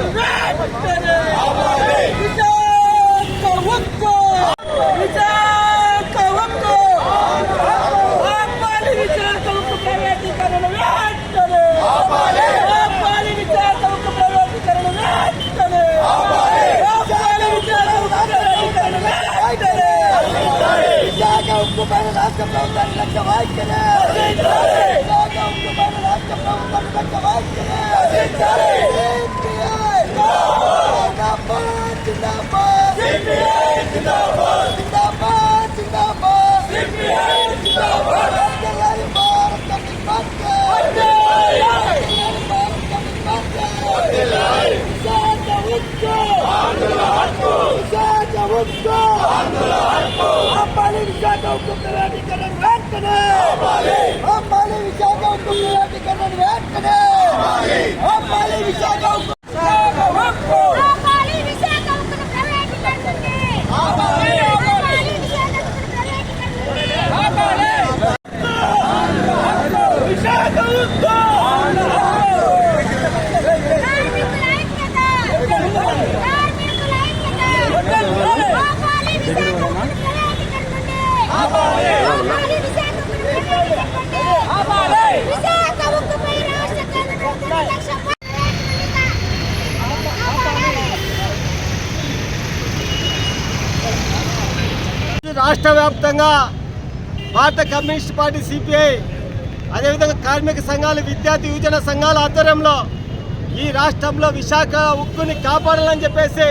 I'm gonna go to the hospital. I'm gonna go to the hospital. I'm gonna go to Get out! Visakha ఉక్కు ఆపాలి విశాఖ ఉక్కు ప్రైవేటీకరణ వెంటనే ఆపాలి విశాఖ ఉక్కు ప్రైవేటీకరణ వెంటనే ఆపాలి విశాఖ ఉక్కు విశాఖ ఉక్కు ఆపాలి విశాఖ ఉక్కును ప్రైవేటీకరించండి. ఆపాలి విశాఖ ఉక్కును ప్రైవేటీకరించండి. విశాఖ ఉక్కు కార్మికుల ఐక్యత. కార్మికుల ఐక్యత. ఆపాలి విశాఖ ఉక్కును ప్రైవేటీకరించండి. ఆపాలి విశాఖ ఉక్కును ప్రైవేటీకరించండి. విశాఖ ఉక్కుపై రాష్ట్ర కేంద్ర ప్రభుత్వం లక్ష ప్రైవేటీకరణ. ఆపాలి. రాష్ట్ర వ్యాప్తంగా భారత కమ్యూనిస్ట్ పార్టీ సిపిఐ అదేవిధంగా కార్మిక సంఘాలు విద్యార్థి యువజన సంఘాల ఆధ్వర్యంలో ఈ రాష్ట్రంలో విశాఖ ఉక్కుని కాపాడాలని చెప్పేసి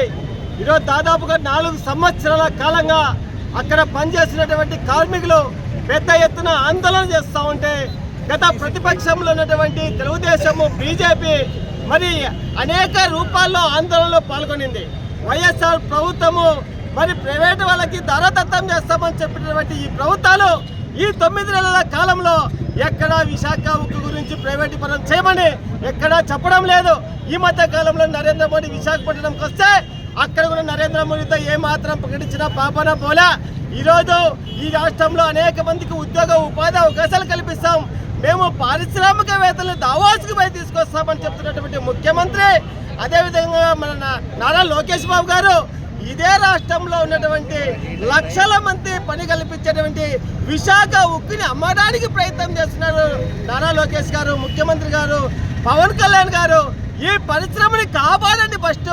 ఈరోజు దాదాపుగా నాలుగు సంవత్సరాల కాలంగా అక్కడ పనిచేసినటువంటి కార్మికులు పెద్ద ఎత్తున ఆందోళన చేస్తూ ఉంటే గత ప్రతిపక్షంలో ఉన్నటువంటి తెలుగుదేశము బీజేపీ మరి అనేక రూపాల్లో ఆందోళనలో పాల్గొనింది. వైఎస్ఆర్ ప్రభుత్వము మరి ప్రైవేట్ వాళ్ళకి ధరదత్తం చేస్తామని చెప్పినటువంటి ఈ ప్రభుత్వాలు ఈ తొమ్మిది నెలల కాలంలో ఎక్కడ విశాఖ ఉక్కు గురించి ప్రైవేటీకరణ చేయమని ఎక్కడా చెప్పడం లేదు. ఈ మధ్య కాలంలో నరేంద్ర మోడీ విశాఖపట్నంకి వస్తే అక్కడ కూడా నరేంద్ర మోడీతో ఏమాత్రం మాత్రం ప్రకటించిన పాపన పోలా. ఈరోజు ఈ రాష్ట్రంలో అనేక మందికి ఉద్యోగ ఉపాధి అవకాశాలు కల్పిస్తాం. మేము పారిశ్రామికవేత్తలు దావాసుకు పోయి తీసుకొస్తామని చెప్తున్నటువంటి ముఖ్యమంత్రి అదేవిధంగా మన నా- నారా లోకేష్ బాబు గారు ఇదే రాష్ట్రంలో ఉన్నటువంటి లక్షల మంది పని కల్పించేటువంటి విశాఖ ఉక్కుని అమ్మడానికి ప్రయత్నం చేస్తున్నారు నారా లోకేష్ గారు ముఖ్యమంత్రి గారు పవన్ కళ్యాణ్ గారు. ఈ పరిశ్రమని కాపాడండి ఫస్ట్.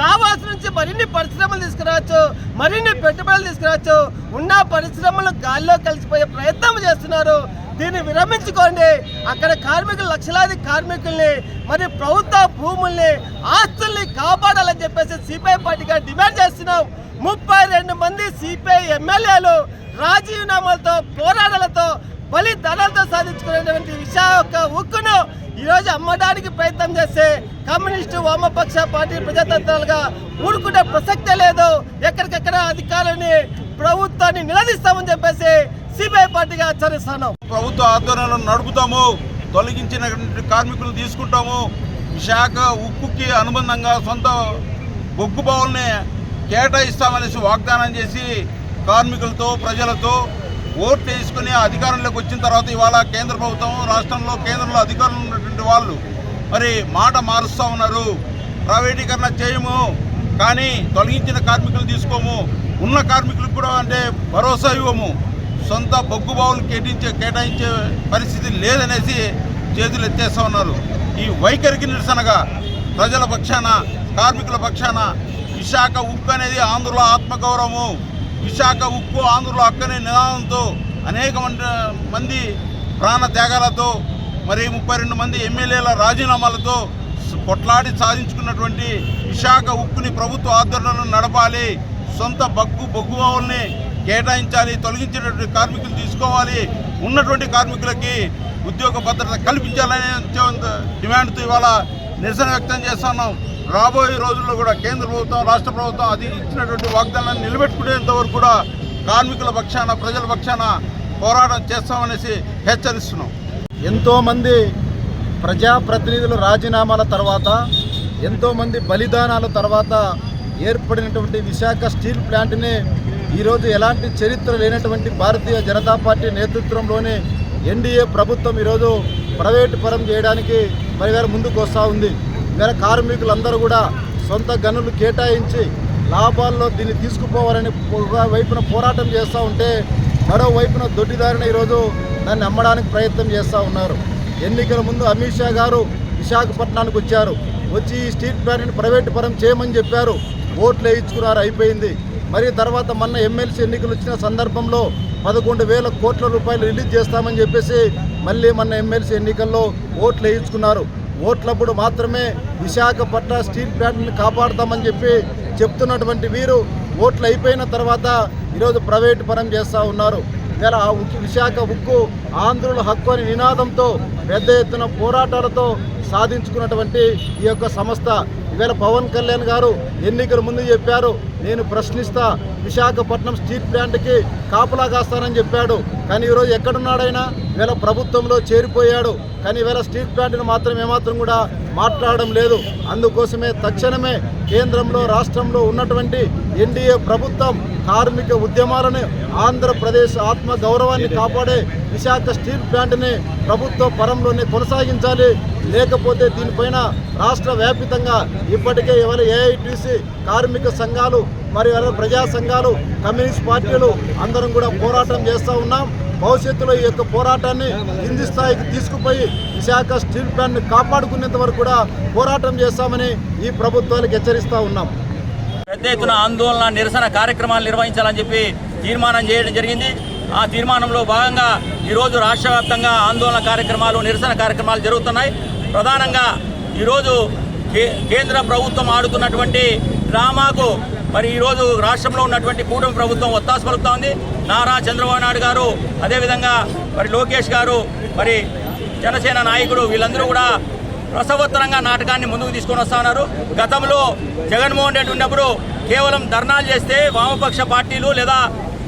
దావాస్ నుంచి మరిన్ని పరిశ్రమలు తీసుకురావచ్చు మరిన్ని పెట్టుబడులు తీసుకురావచ్చు. ఉన్న పరిశ్రమలు గాల్లో కలిసిపోయే ప్రయత్నం చేస్తున్నారు. దీన్ని విరమించుకోండి. అక్కడ కార్మికులు లక్షలాది కార్మికుల్ని మరి ప్రభుత్వ భూముల్ని ఆస్తుల్ని కాపాడాలని చెప్పేసి సిపిఐ పార్టీగా డిమాండ్ చేస్తున్నాం. ముప్పై రెండు మంది సిపిఐ ఎమ్మెల్యేలు రాజీనామాలతో పోరాటాలతో బలిదానాలతో సాధించుకునేటువంటి విశాఖ ఉక్కును ఈరోజు అమ్మడానికి ప్రయత్నం చేస్తే కమ్యూనిస్టు వామపక్ష పార్టీ ప్రజాతంత్రాలుగా ఊరుకునే ప్రసక్తే లేదు. ఎక్కడికెక్కడ అధికారులని ప్రభుత్వాన్ని నిలదీస్తామని చెప్పేసి సిపిఐ పార్టీగా హెచ్చరిస్తున్నాం ప్రభుత్వ ఆధ్వర్యంలో నడుపుతాము తొలగించిన కార్మికులు తీసుకుంటాము. విశాఖ ఉక్కుకి అనుబంధంగా సొంత బొగ్గు బావుల్ని కేటాయిస్తామనేసి వాగ్దానం చేసి కార్మికులతో ప్రజలతో ఓట్లు వేసుకుని అధికారంలోకి వచ్చిన తర్వాత ఇవాళ కేంద్ర ప్రభుత్వం రాష్ట్రంలో కేంద్రంలో అధికారంలో ఉన్నటువంటి వాళ్ళు మరి మాట మారుస్తూ ఉన్నారు. ప్రైవేటీకరణ చేయము కానీ తొలగించిన కార్మికులు తీసుకోము. ఉన్న కార్మికులకు కూడా అంటే భరోసా ఇవ్వము. సొంత బొగ్గు బావులు కేటాయించే కేటాయించే పరిస్థితి లేదనేసి చేతులు ఎత్తేస్తా ఉన్నారు. ఈ వైఖరికి నిరసనగా ప్రజల పక్షాన కార్మికుల పక్షాన విశాఖ ఉక్కు అనేది ఆంధ్రుల ఆత్మగౌరవము. విశాఖ ఉక్కు ఆంధ్రుల హక్కు అనే నినాదంతో అనేక మంది- మంది ప్రాణ త్యాగాలతో మరి ముప్పై రెండు మంది ఎమ్మెల్యేల రాజీనామాలతో కొట్లాడి సాధించుకున్నటువంటి విశాఖ ఉక్కుని ప్రభుత్వ ఆధ్వర్యంలో నడపాలి. సొంత బగ్గు బొగ్గు బావుల్ని కేటాయించాలి తొలగించినటువంటి కార్మికులు తీసుకోవాలి ఉన్నటువంటి కార్మికులకి ఉద్యోగ భద్రత కల్పించాలనే డిమాండ్తో ఇవాళ నిరసన వ్యక్తం చేస్తున్నాం రాబోయే రోజుల్లో కూడా కేంద్ర ప్రభుత్వం రాష్ట్ర ప్రభుత్వం అది ఇచ్చినటువంటి వాగ్దానాన్ని నిలబెట్టుకునేంత వరకు కూడా కార్మికుల పక్షాన ప్రజల పక్షాన పోరాటం చేస్తామనేసి హెచ్చరిస్తున్నాం. ఎంతోమంది ప్రజాప్రతినిధుల రాజీనామాల తర్వాత ఎంతోమంది బలిదానాల తర్వాత ఏర్పడినటువంటి విశాఖ స్టీల్ ప్లాంట్ని ఈరోజు ఎలాంటి చరిత్ర లేనటువంటి భారతీయ జనతా పార్టీ నేతృత్వంలోనే ఎన్డీఏ ప్రభుత్వం ఈరోజు ప్రైవేటు పరం చేయడానికి మరి ముందుకు వస్తూ ఉంది. వేరే కార్మికులందరూ కూడా సొంత గనులు కేటాయించి లాభాల్లో దీన్ని తీసుకుపోవాలని వైపున పోరాటం చేస్తూ ఉంటే మరోవైపున దొడ్డిదారిన ఈరోజు దాన్ని అమ్మడానికి ప్రయత్నం చేస్తూ ఉన్నారు. ఎన్నికల ముందు అమిత్ షా గారు విశాఖపట్నానికి వచ్చారు. వచ్చి ఈ స్టీల్ ప్లాంట్ని ప్రైవేటు పరం చేయమని చెప్పారు. ఓట్లు వేయించుకున్నారు అయిపోయింది. మరి తర్వాత మొన్న ఎమ్మెల్సీ ఎన్నికలు వచ్చిన సందర్భంలో పదకొండు వేల కోట్ల రూపాయలు రిలీజ్ చేస్తామని చెప్పేసి మళ్ళీ మన ఎమ్మెల్సీ ఎన్నికల్లో ఓట్లు వేయించుకున్నారు. ఓట్లప్పుడు మాత్రమే విశాఖపట్నం స్టీల్ ప్లాంట్ని కాపాడుతామని చెప్పి చెప్తున్నటువంటి వీరు ఓట్లు అయిపోయిన తర్వాత ఈరోజు ప్రైవేటు పరం చేస్తూ ఉన్నారు. ఇలా ఉక్కు విశాఖ ఉక్కు ఆంధ్రుల హక్కు అని నినాదంతో పెద్ద ఎత్తున పోరాటాలతో సాధించుకున్నటువంటి ఈ యొక్క సంస్థ. ఈవేళ పవన్ కళ్యాణ్ గారు ఎన్నికల ముందు చెప్పారు నేను ప్రశ్నిస్తా విశాఖపట్నం స్టీల్ ప్లాంట్కి కాపలా కాస్తానని చెప్పాడు. కానీ ఈరోజు ఎక్కడున్నాడైనా? ఈవేళ ప్రభుత్వంలో చేరిపోయాడు. కానీ ఈవేళ స్టీల్ ప్లాంట్ని మాత్రం ఏమాత్రం కూడా మాట్లాడడం లేదు. అందుకోసమే తక్షణమే కేంద్రంలో రాష్ట్రంలో ఉన్నటువంటి ఎన్డీఏ ప్రభుత్వం కార్మిక ఉద్యమాలను ఆంధ్రప్రదేశ్ ఆత్మ గౌరవాన్ని కాపాడే విశాఖ స్టీల్ ప్లాంట్ని ప్రభుత్వ పరంలోనే కొనసాగించాలి. లేకపోతే దీనిపైన రాష్ట్ర వ్యాపితంగా ఇప్పటికే ఎవరు ఏఐటీసీ కార్మిక సంఘాలు మరి ఎవరు ప్రజా సంఘాలు కమ్యూనిస్ట్ పార్టీలు అందరం కూడా పోరాటం చేస్తూ ఉన్నాం. భవిష్యత్తులో ఈ యొక్క పోరాటాన్ని కింది స్థాయికి తీసుకుపోయి విశాఖ స్టీల్ ప్లాంట్ని కాపాడుకునేంత వరకు కూడా పోరాటం చేస్తామని ఈ ప్రభుత్వాలకు హెచ్చరిస్తూ ఉన్నాం. పెద్ద ఎత్తున ఆందోళన నిరసన కార్యక్రమాలు నిర్వహించాలని చెప్పి తీర్మానం చేయడం జరిగింది. ఆ తీర్మానంలో భాగంగా ఈరోజు రాష్ట్ర వ్యాప్తంగా ఆందోళన కార్యక్రమాలు నిరసన కార్యక్రమాలు జరుగుతున్నాయి. ప్రధానంగా ఈరోజు కే- కేంద్ర ప్రభుత్వం ఆడుతున్నటువంటి డ్రామాకు మరి ఈరోజు రాష్ట్రంలో ఉన్నటువంటి కూటమి ప్రభుత్వం ఒత్తాసు పలుకుతా ఉంది నారా చంద్రబాబు నాయుడు గారు అదేవిధంగా మరి లోకేష్ గారు మరి జనసేన నాయకుడు వీళ్ళందరూ కూడా రసవత్తరంగా నాటకాన్ని ముందుకు తీసుకొని వస్తున్నారు గతంలో జగన్మోహన్ రెడ్డి ఉన్నప్పుడు కేవలం ధర్నాలు చేస్తే వామపక్ష పార్టీలు లేదా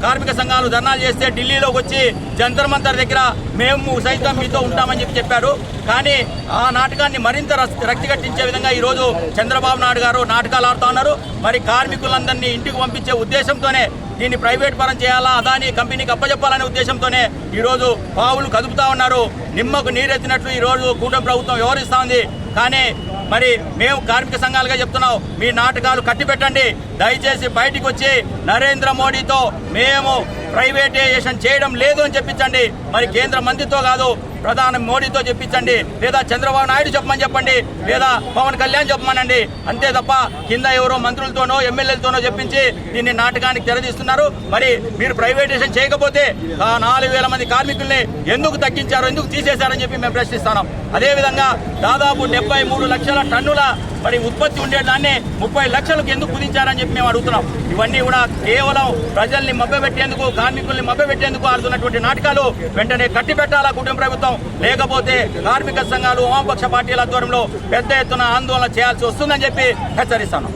కార్మిక సంఘాలు ధర్నాలు చేస్తే ఢిల్లీలోకి వచ్చి జంతర్ మంతర్ దగ్గర మేము సైతం మీతో ఉంటామని చెప్పి చెప్పారు. కానీ ఆ నాటకాన్ని మరింత రక్తిగట్టించే రక్తి విధంగా ఈరోజు చంద్రబాబు నాయుడు గారు నాటకాలు ఆడుతూ ఉన్నారు. మరి కార్మికులందరినీ ఇంటికి పంపించే ఉద్దేశంతోనే దీన్ని ప్రైవేట్ పరం చేయాలా? అదాని కంపెనీకి అప్పచెప్పాలనే ఉద్దేశంతోనే ఈరోజు పావులు కదుపుతా ఉన్నారు. నిమ్మకు నీరెత్తినట్లు ఈరోజు కూటమి ప్రభుత్వం వ్యవహరిస్తూ ఉంది. కానీ మరి మేము కార్మిక సంఘాలుగా చెప్తున్నాం మీ నాటకాలు కట్టిపెట్టండి. దయచేసి బయటికి వచ్చి నరేంద్ర మోడీతో మేము ప్రైవేటైజేషన్ చేయడం లేదు అని చెప్పించండి. మరి కేంద్ర మంత్రితో కాదు ప్రధాని మోడీతో చెప్పించండి. లేదా చంద్రబాబు నాయుడు చెప్పమని చెప్పండి. లేదా పవన్ కళ్యాణ్ చెప్పమనండి. అంతే తప్ప కింద ఎవరో మంత్రులతోనో ఎమ్మెల్యేలతోనో చెప్పించి దీన్ని నాటకానికి తెరదీస్తున్నారు. మరి మీరు ప్రైవేటైజేషన్ చేయకపోతే నాలుగు వేల మంది కార్మికుల్ని ఎందుకు తగ్గించారు ఎందుకు తీసేశారని చెప్పి మేము ప్రశ్నిస్తున్నాం. అదేవిధంగా దాదాపు డెబ్బై మూడు లక్షల టన్నుల మరి ఉత్పత్తి ఉండేదాన్ని ముప్పై లక్షలకు ఎందుకు కుదించారని చెప్పి మేము అడుగుతున్నాం. ఇవన్నీ కూడా కేవలం ప్రజల్ని మభ్యపెట్టేందుకు కార్మికుల్ని మభ్యపెట్టేందుకు ఆడుతున్నటువంటి నాటకాలు వెంటనే కట్టి పెట్టాలా కుటుంబ ప్రభుత్వం. లేకపోతే కార్మిక సంఘాలు వామపక్ష పార్టీల ఆధ్వర్యంలో పెద్ద ఎత్తున ఆందోళన చేయాల్సి వస్తుందని చెప్పి హెచ్చరిస్తాను